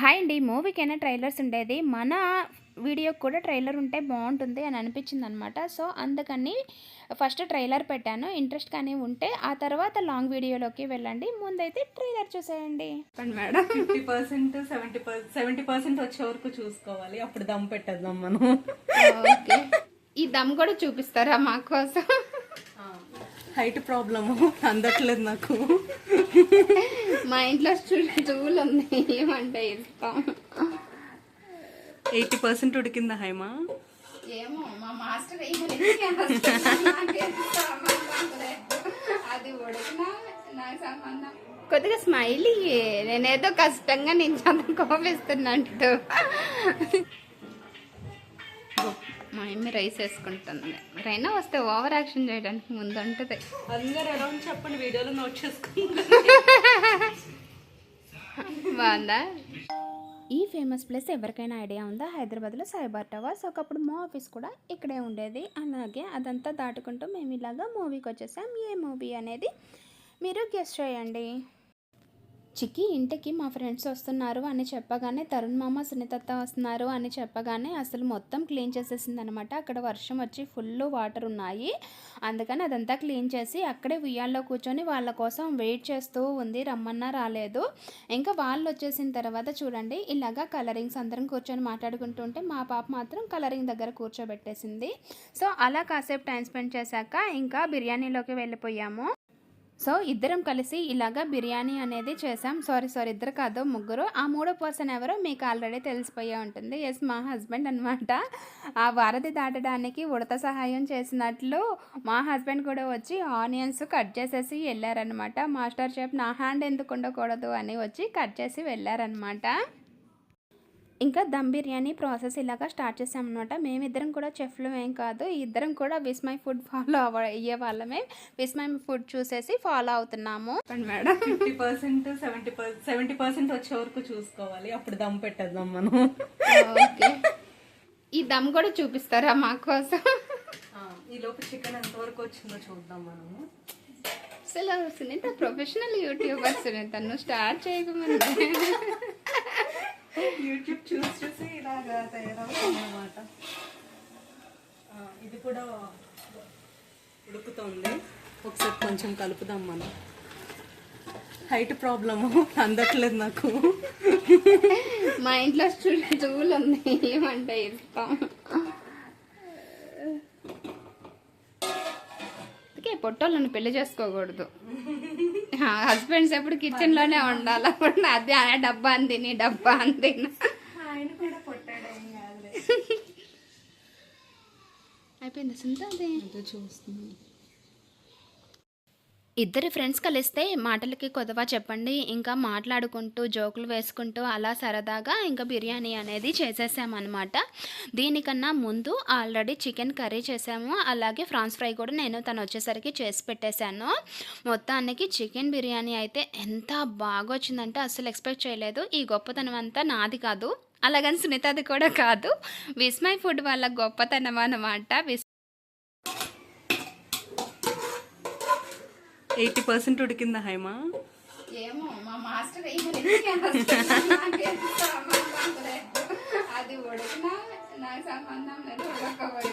Hi అండి మూవీకైనా trailers ఉండేది. మన వీడియోకి కూడా ట్రైలర్ ఉంటే బాగుంటుంది అని అనిపించింది అనమాట సో అందుకని ఫస్ట్ ట్రైలర్ పెట్టాను. ఇంట్రెస్ట్ కానీ ఉంటే ఆ తర్వాత లాంగ్ వీడియోలోకి వెళ్ళండి. ముందైతే ట్రైలర్ చూసేయండి. Madam. Fifty percent seventy seventy percent వచ్చే వరకు చూసుకోవాలి. అప్పుడు దమ్ పెట్టేద్దాం మనం. ఓకే. ఈ దమ్ కూడా చూపిస్తారా మా కోసం? హైట్ ప్రాబ్లము అందట్లేదు నాకు. మా ఇంట్లో చూలు ఉంది. ఏమంటే ఇస్తాం. ఎయిటీ పర్సెంట్ ఉడికిందా హైమా? ఏమో మా మాస్టర్ అది ఉడికినా నాకు సంబంధం కొద్దిగా స్మైలీ నేనేదో కష్టంగా నేను చదువు కోపిస్తున్నట్టు. మా అమ్మ రైస్ వేసుకుంటుంది. రైనా వస్తే ఓవర్ యాక్షన్ చేయడానికి ముందు ఉంటుంది అందరు ఎలా ఉంది చెప్పండి వీడియోలో నోట్ చేసుకుంటా బాగుందా? ఈ ఫేమస్ ప్లేస్ ఎవరికైనా ఐడియా ఉందా? హైదరాబాద్లో సైబర్ టవర్స్. ఒకప్పుడు మా ఆఫీస్ కూడా ఇక్కడే ఉండేది. అలాగే అదంతా దాటుకుంటూ మేము ఇలాగా మూవీకి వచ్చేసాం. ఏ మూవీ అనేది మీరు గెస్ట్ చేయండి. చిక్కి ఇంటికి మా ఫ్రెండ్స్ వస్తున్నారు అని చెప్పగానే తరుణ్ మామ సునీతత్త వస్తున్నారు అని చెప్పగానే అసలు మొత్తం క్లీన్ చేసేసింది అనమాట అక్కడ వర్షం వచ్చి ఫుల్ వాటర్ ఉన్నాయి. అందుకని అదంతా క్లీన్ చేసి అక్కడే ఉయ్యాల్లో కూర్చొని వాళ్ళ కోసం వెయిట్ చేస్తూ ఉంది. రమ్మన్నా రాలేదు. ఇంకా వాళ్ళు వచ్చేసిన తర్వాత చూడండి ఇలాగా కలరింగ్స్ అందరం కూర్చొని మాట్లాడుకుంటుంటే మా పాప మాత్రం కలరింగ్ దగ్గర కూర్చోబెట్టేసింది. సో అలా కాసేపు టైం స్పెండ్ చేశాక ఇంకా బిర్యానీలోకి వెళ్ళిపోయాము. సో ఇద్దరం కలిసి ఇలాగా బిర్యానీ అనేది చేసాం. సారీ సారీ ఇద్దరు కాదు ముగ్గురు. ఆ మూడో పర్సన్ ఎవరో మీకు ఆల్రెడీ తెలిసిపోయే ఉంటుంది. ఎస్ మా హస్బెండ్ అనమాట ఆ వారధి దాటడానికి ఉడత సహాయం చేసినట్లు మా హస్బెండ్ కూడా వచ్చి ఆనియన్స్ కట్ చేసేసి వెళ్ళారనమాట మాస్టర్ షెఫ్ నా హ్యాండ్ ఎందుకు ఉండకూడదు? అని వచ్చి కట్ చేసి వెళ్ళారనమాట ఇంకా దమ్ బిర్యానీ ప్రాసెస్ ఇలాగా స్టార్ట్ చేసామన్నమాట. మేమిద్దరం కూడా చెఫ్లు ఏం కాదు ఇద్దరం కూడా విస్మయ్ ఫుడ్ ఫాలో అవ అయ్యే వాళ్ళమే. విస్మయ్ ఫుడ్ చూసేసి ఫాలో అవుతున్నాము. Madam. Fifty percent seventy seventy percent వచ్చే వరకు చూసుకోవాలి. అప్పుడు దమ్ పెట్టేద్దాం మనం. ఓకే. ఈ దమ్ కూడా చూపిస్తారా మా కోసం? ఈ లోపు చికెన్ ఎంత వరకు వచ్చిందో చూద్దాం మనము. అసలు సునీత ప్రొఫెషనల్ యూట్యూబర్ సునీత నువ్వు స్టార్ట్ చేయకముందు యూట్యూబ్ చూసి చూసి ఇలాగా తయారవుతుందనమాట ఇది కూడా ఉడుకుతుంది. ఒకసారి కొంచెం కలుపుదాం మనం. హైట్ ప్రాబ్లము అందట్లేదు నాకు. మా ఇంట్లో చూలు ఉంది ఏమంటే ఇస్తాం. అందుకే పొట్టోళ్ళని పెళ్ళి చేసుకోకూడదు. హస్బెండ్స్ ఎప్పుడు కిచెన్లోనే ఉండాలి. అప్పుడు అది ఆ డబ్బా అని తిని డబ్బా అని తిని. ఆయన కూడా పొట్టాడు ఏం కాదులే. అయిపోయింది సుంత అది అదే చూస్తున్నాను ఇద్దరు ఫ్రెండ్స్ కలిస్తే మాటలకి కొదవ చెప్పండి ఇంకా మాట్లాడుకుంటూ జోకులు వేసుకుంటూ అలా సరదాగా ఇంకా బిర్యానీ అనేది చేసేసామన్నమాట. దీనికన్నా ముందు ఆల్రెడీ చికెన్ కర్రీ చేసాము. అలాగే ఫ్రాన్స్ ఫ్రై కూడా నేను తను వచ్చేసరికి చేసి పెట్టేశాను. మొత్తానికి చికెన్ బిర్యానీ అయితే ఎంత బాగా వచ్చిందంటే అసలు ఎక్స్పెక్ట్ చేయలేదు. ఈ గొప్పతనం అంతా నాది కాదు. అలాగని సునీతది కూడా కాదు. విస్మయ్ ఫుడ్ వాళ్ళ గొప్పతనం అన్నమాట ఎయిటీ పర్సెంట్ ఉడికిందా హైమా ఏమో మా మాస్టర్ అది ఉడికినా నాకు సంబంధం లేదు ఉడకబడి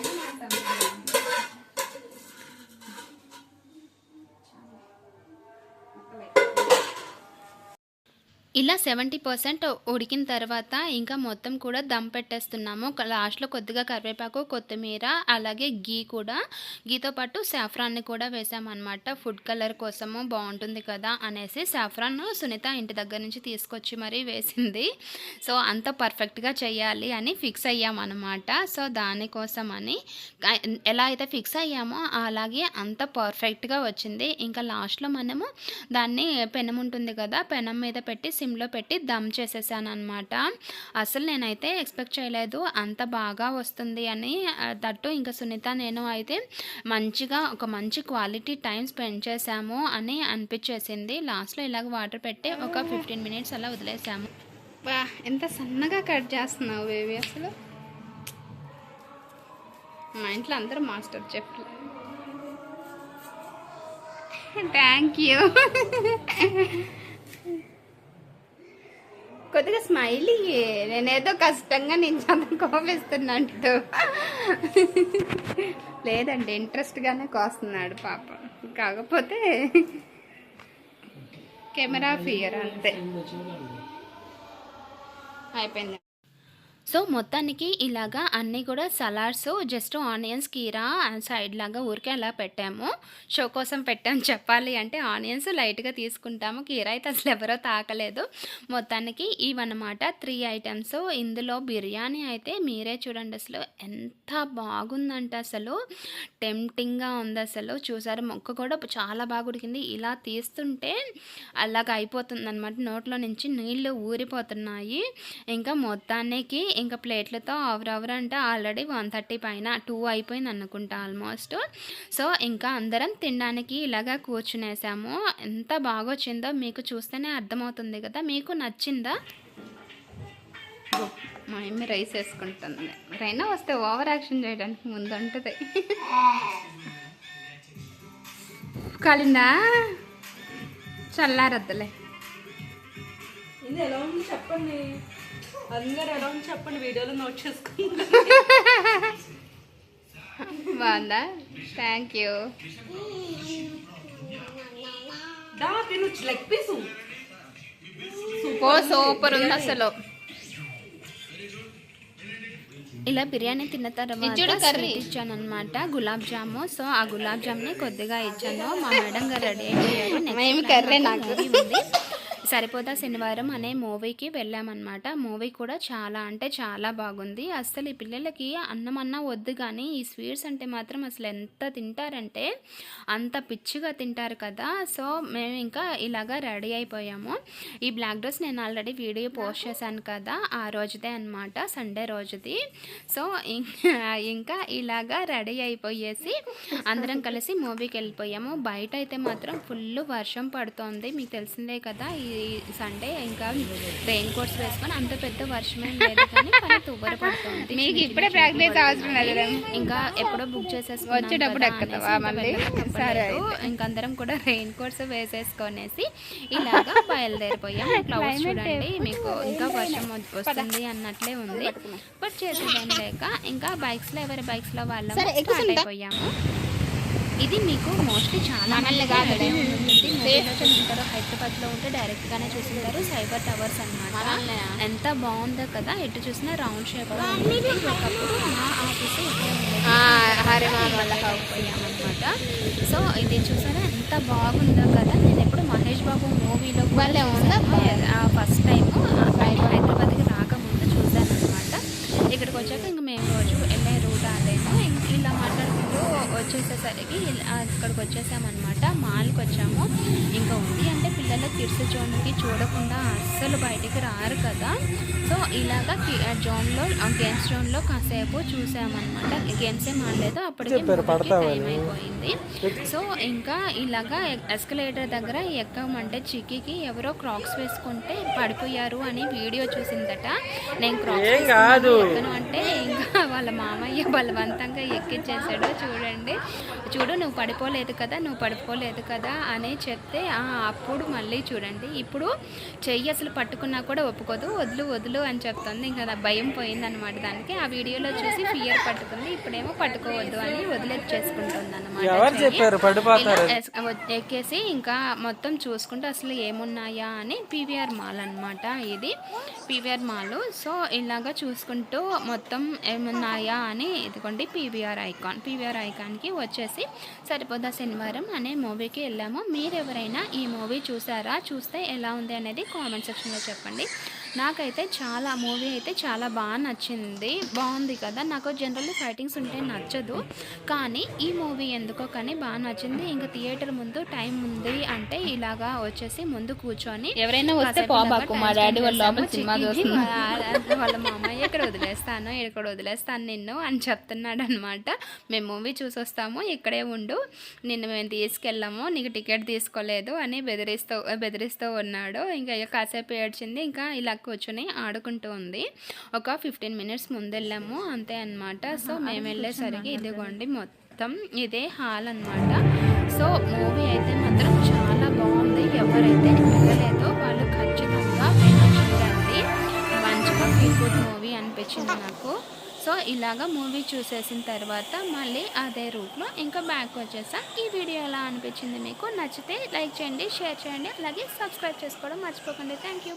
ఇలా సెవెంటీ పర్సెంట్ ఉడికిన తర్వాత ఇంకా మొత్తం కూడా దమ్ పెట్టేస్తున్నాము. లాస్ట్లో కొద్దిగా కరివేపాకు కొత్తిమీర అలాగే గీ కూడా. గీతో పాటు సాఫ్రాన్ని కూడా వేసామన్నమాట. ఫుడ్ కలర్ కోసము బాగుంటుంది కదా అనేసి సాఫ్రాన్ సునీత ఇంటి దగ్గర నుంచి తీసుకొచ్చి మరీ వేసింది. సో అంత పర్ఫెక్ట్గా చేయాలి అని ఫిక్స్ అయ్యామన్నమాట. సో దానికోసం అని ఎలా అయితే ఫిక్స్ అయ్యామో అలాగే అంత పర్ఫెక్ట్గా వచ్చింది. ఇంకా లాస్ట్లో మనము దాన్ని పెనం ఉంటుంది కదా పెనం మీద పెట్టి సిమ్లో పెట్టి దమ్ చేసేసాను అనమాట అసలు నేనైతే ఎక్స్పెక్ట్ చేయలేదు అంత బాగా వస్తుంది అని. దట్టు ఇంకా సునీత నేను అయితే మంచిగా ఒక మంచి క్వాలిటీ టైం స్పెండ్ చేశాము అని అనిపించేసింది. లాస్ట్లో ఇలాగ వాటర్ పెట్టి ఒక ఫిఫ్టీన్ మినిట్స్ అలా వదిలేసాము. వా ఎంత సన్నగా కట్ చేస్తున్నావు బేబీ అసలు. మా ఇంట్లో అందరూ మాస్టర్ చెఫ్లు. Thank you. కొద్దిగా స్మైలీ. నేనేదో కష్టంగా నేను చాలా కోపిస్తున్నాడు లేదండి ఇంట్రెస్ట్గానే కోస్తున్నాడు పాప. కాకపోతే కెమెరా ఫియర్ అంతే. అయిపోయింది. సో మొత్తానికి ఇలాగా అన్నీ కూడా సలాడ్స్ జస్ట్ ఆనియన్స్ కీరా సైడ్ లాగా ఊరికే అలా పెట్టాము. షో కోసం పెట్టాము చెప్పాలి అంటే ఆనియన్స్ లైట్గా తీసుకుంటాము. కీరా అయితే అసలు ఎవరో తాకలేదు. మొత్తానికి ఇవన్నమాట త్రీ ఐటమ్స్. ఇందులో బిర్యానీ అయితే మీరే చూడండి అసలు ఎంత బాగుందంటే అసలు. టెంప్టింగ్గా ఉంది అసలు. చూసారు మొక్క కూడా చాలా బాగా ఉడికింది. ఇలా తీస్తుంటే అలాగ అయిపోతుంది అనమాట నోట్లో నుంచి నీళ్ళు ఊరిపోతున్నాయి. ఇంకా మొత్తానికి ఇంకా ప్లేట్లతో అవరవర్ అంటే ఆల్రెడీ వన్ థర్టీ పైన టూ అయిపోయింది అనుకుంటా ఆల్మోస్ట్. సో ఇంకా అందరం తినడానికి ఇలాగా కూర్చునేసాము. ఎంత బాగా వచ్చిందో మీకు చూస్తేనే అర్థమవుతుంది కదా. మీకు నచ్చిందా? మా అమ్మ రైస్ వేసుకుంటుంది. రైనా వస్తే ఓవర్ యాక్షన్ చేయడానికి ముందు ఉంటుంది కలిందా? చల్లారద్దులే. ఇది ఎలా ఉంది చెప్పండి. అందరు ఎలా ఉంది చెప్పండి వీడియోలో నోట్ చేసుకుంటాం బాగుందా? థ్యాంక్ యూ దా తిను లెగ్ పీసు ఓ సూపర్ ఉంది అసలు. ఇలా బిర్యానీ తిన్న తర్వాత ఇచ్చాను అనమాట గులాబ్ జాము. సో ఆ గులాబ్ జామ్ని కొద్దిగా ఇచ్చాను. మా మేడం గారు రెడీ అయిపోయారు కర్రీ నాకు. ఉంది. సరిపోదా శనివారం అనే మూవీకి వెళ్ళామన్నమాట. మూవీ కూడా చాలా అంటే చాలా బాగుంది. అసలు ఈ పిల్లలకి అన్నం అన్నా వద్దు కానీ ఈ స్వీట్స్ అంటే మాత్రం అసలు ఎంత తింటారంటే అంత పిచ్చిగా తింటారు కదా. సో మేము ఇంకా ఇలాగా రెడీ అయిపోయాము. ఈ బ్లాక్ డ్రెస్ నేను ఆల్రెడీ వీడియో పోస్ట్ చేశాను కదా ఆ రోజుదే అనమాట సండే రోజుది. సో ఇంకా ఇంకా ఇలాగా రెడీ అయిపోయేసి అందరం కలిసి మూవీకి వెళ్ళిపోయాము. బయట అయితే మాత్రం ఫుల్ వర్షం పడుతోంది. మీకు తెలిసిందే కదా ఈ సండే ఇంకా రెయిన్ కోట్స్ వేసుకొని అంత పెద్ద వర్షం ఏం లేదు కానీ కానీ తువ్వర పడుతోంది. మీకు ఇప్పుడే ప్రాక్టీస్ అవసరం లేదు ఇంకా ఎప్పుడో బుక్ చేసేసుకున్నాం వచ్చేటప్పుడు ఇంకా అందరం కూడా రెయిన్ కోట్స్ వేసేసుకొనేసి ఇలాగా బయలుదేరిపోయాం. క్లౌడ్స్ చూడండి మీకు ఇంకా వర్షం వస్తుంది అన్నట్లే ఉంది. బట్ చేసేదేం లేక ఇంకా బైక్స్లో ఎవరి బైక్స్లో వాళ్ళం స్టార్ట్ అయిపోయాము. ఇది మీకు మోస్ట్లీ చాలా ఉంటుంది. మూవీలో చూసింటారు హైదరాబాద్లో ఉంటే డైరెక్ట్ గానే చూసింటారు. సైబర్ టవర్స్ అన్నమాట. ఎంత బాగుందో కదా ఎటు చూసినా రౌండ్ షేప్లో ఉంటుంది ఒకప్పుడు మా ఆఫీస్ అనమాట సో ఇది చూసారా? ఎంత బాగుందో కదా. నేను ఎప్పుడు మహేష్ బాబు మూవీలో ఫస్ట్ టైం వచ్చేసేసరికి ఇలా ఇక్కడికి వచ్చేసామన్నమాట. మాల్కి వచ్చాము. ఇంకా ఉంది అంటే పిల్లల కిడ్స్ జోన్కి చూడకుండా అస్సలు బయటికి రారు కదా. సో ఇలాగా జోన్లో గేమ్స్ జోన్లో కాసేపు చూసామన్నమాట. గేమ్స్ ఏం ఆడలేదు. అప్పటికే టైం అయిపోయింది. సో ఇంకా ఇలాగా ఎస్కలేటర్ దగ్గర ఎక్కమంటే చిక్కికి ఎవరో క్రాక్స్ వేసుకుంటే పడిపోయారు అని వీడియో చూసిందట. నేను క్రాక్స్ ఎక్కను అంటే ఇంకా వాళ్ళ మామయ్య బలవంతంగా ఎక్కించేసాడు చూడండి. చూడు నువ్వు పడిపోలేదు కదా నువ్వు పడిపోలేదు కదా అని చెప్తే "ఆ, అప్పుడు మళ్ళీ చూడండి. ఇప్పుడు చెయ్యి అసలు పట్టుకున్నా కూడా ఒప్పుకోదు. వదులు వదులు అని చెప్తుంది. ఇంకా భయం పోయిందనమాట దానికి. ఆ వీడియోలో చూసి ఫియర్ పట్టుకుంది. ఇప్పుడేమో పట్టుకోవద్దు అని చెప్పారు? పడిపోతారు. అనమాట ఎక్కేసి ఇంకా మొత్తం చూసుకుంటూ అసలు ఏమున్నాయా అని పీవీఆర్ మాల్ అన్నమాట ఇది. PVR mall. సో ఇలాగా చూసుకుంటూ మొత్తం ఏమున్నాయా అని ఇదిగోండి పీవీఆర్ ఐకాన్. పీవీఆర్ ఐకాన్కి వచ్చేసి సరిపోదా శనివారం అనే మూవీకి వెళ్ళాము. మీరెవరైనా ఈ మూవీ చూసారా? చూస్తే ఎలా ఉంది అనేది కామెంట్ సెక్షన్లో చెప్పండి. నాకైతే చాలా మూవీ అయితే చాలా బాగా నచ్చింది. బాగుంది కదా. నాకు జనరల్లీ ఫైటింగ్స్ ఉంటే నచ్చదు. కానీ ఈ మూవీ ఎందుకో కానీ బాగా నచ్చింది. ఇంకా థియేటర్ ముందు టైం ఉంది అంటే ఇలాగా వచ్చేసి ముందు కూర్చొని ఎవరైనా వస్తే మా డాడీ వాళ్ళ లోపల. సినిమా వాళ్ళ మామయ్య ఇక్కడ వదిలేస్తాను ఇక్కడ వదిలేస్తాను నిన్ను అని చెప్తున్నాడు అనమాట మేము మూవీ చూసొస్తాము ఇక్కడే ఉండు. నిన్ను మేము తీసుకెళ్ళాము నీకు టికెట్ తీసుకోలేదు అని బెదిరిస్తూ బెదిరిస్తూ ఉన్నాడు. ఇక కాసేపు ఏడ్చింది. ఇంకా ఇలా కూర్చొని ఆడుకుంటూ ఉంది. ఒక ఫిఫ్టీన్ మినిట్స్ ముందు వెళ్ళాము అంతే అన్నమాట. సో మేము వెళ్ళేసరికి ఇదిగోండి మొత్తం ఇదే హాల్ అన్నమాట. సో మూవీ అయితే మాత్రం చాలా బాగుంది. ఎవరైతే వెళ్ళలేదో వాళ్ళు ఖచ్చితంగా వెళ్ళి చూడండి. గుడ్ మూవీ అనిపించింది నాకు. సో ఇలాగ మూవీ చూసేసిన తర్వాత మళ్ళీ అదే రూట్లో ఇంకా బ్యాక్ వచ్చేసాం. ఈ వీడియో ఎలా అనిపించింది మీకు నచ్చితే లైక్ చేయండి షేర్ చేయండి అలాగే సబ్స్క్రైబ్ చేసుకోవడం మర్చిపోకండి. Thank you.